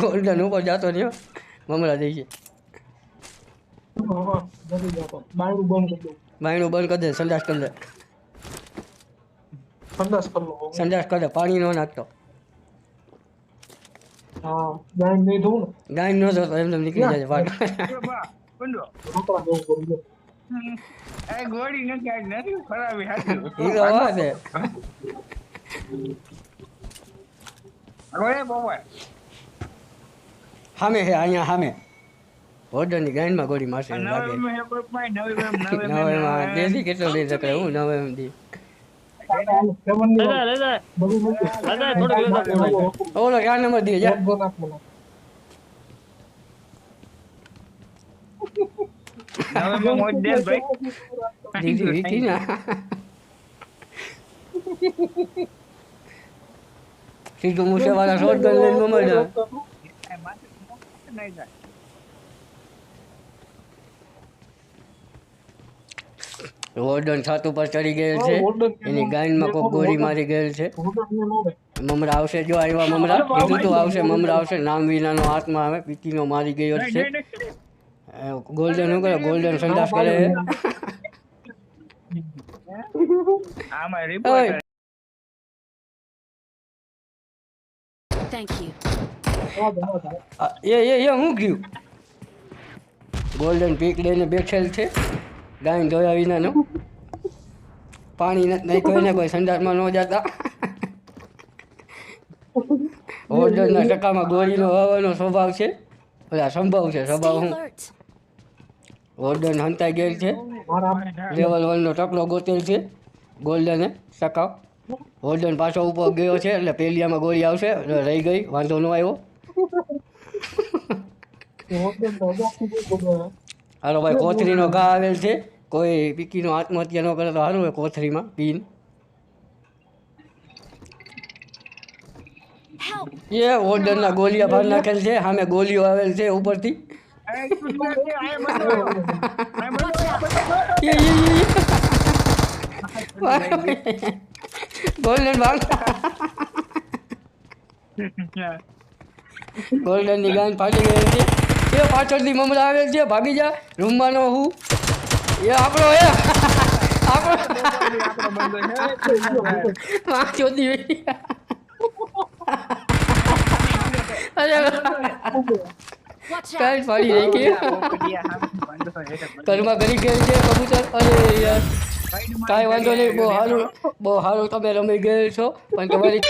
Golden ઉપર જતો રહ્યો. મમરા થઈ બાયણું બંધ કરી દે સંડાસ કરી દે. સંડાસ કરી દે પાણી ન નાખતો. ગાય નો જતો એમને નીકળી જાય દો એ ગોળી નથી આજ નથી ખરાબી તો ગોળે અહીંયા ઓર્ડરની મારશે લાગે. નવેમાં દેશી કેટલો લઈ શકે હું નવેમ દી ઓલો ચાર નંબર દે જા. મેં મોજ દે ભાઈ દીધી વીકી ના સીધું મૂસે વાળા શોર્ટ ગન લઈને મમર એ માથે નહીં જાય ઓર્ડન છત ઉપર ચડી ગયેલ છે એની ગાયનમાં કોક ગોળી મારી ગયેલ છે ને નો મમરા આવશે જો આવ્યા મમરા કીધું તો આવશે મમરા આવશે નામ વિનાનો હાથમાં આવે પીકીનો મારી ગયો જ છે ગોલ્ડન હું કરે ગોલ્ડન સંદાસ કરે આમાં રિપોર્ટ એ એ એ હું ગયું? ગોલ્ડન પીક લઈને બેઠેલ છે. ગાય ધોયા વિનાનો પાણી નહીં નાખ્યું ને કોઈ સંડાસમાં ન જતા. ઓર્ડરના ટકામાં ગોળીનો હવાનો સ્વભાવ છે. ઓલા સંભવ છે સંભવ હું. ઓર્ડન હંતાઈ ગયેલ છે. લેવલ વનનો ટકલો ગોતેલ છે. ગોલ્ડને સકાવ ગોલ્ડન પાછો ઉપર ગયો છે એટલે પેલિયામાં ગોળી આવશે રહી ગઈ વાંધો ન આવ્યો. હાલો ભાઈ કોથરીનો ઘા આવેલ છે. કોઈ પીકીનો આત્મહત્યા ન કરે તો સારું હોય કોથરીમાં પીન. Help! એ ઓર્ડરના ગોળિયા ભાર નાખેલ છે સામે ગોળીઓ આવેલ છે ઉપરથી એ, એ, એ, એ. ગોલ્ડન ભાગ ગોલ્ડનની ગાન ફાટી ગઈ છે એ પાછળથી મમરા આવેલ છે ભાગી જા રૂમમાં નો હું એ આપણો એ આપણો આ ગઈ. કાંઈ ફાડી રહી કે ઘરમાં ઘરી ગયેલ છે કબૂતર અરે યાર કાંઈ વાંધો નહીં બહુ સારું બહુ સારું તમે રમી ગયેલ છો પણ તમારી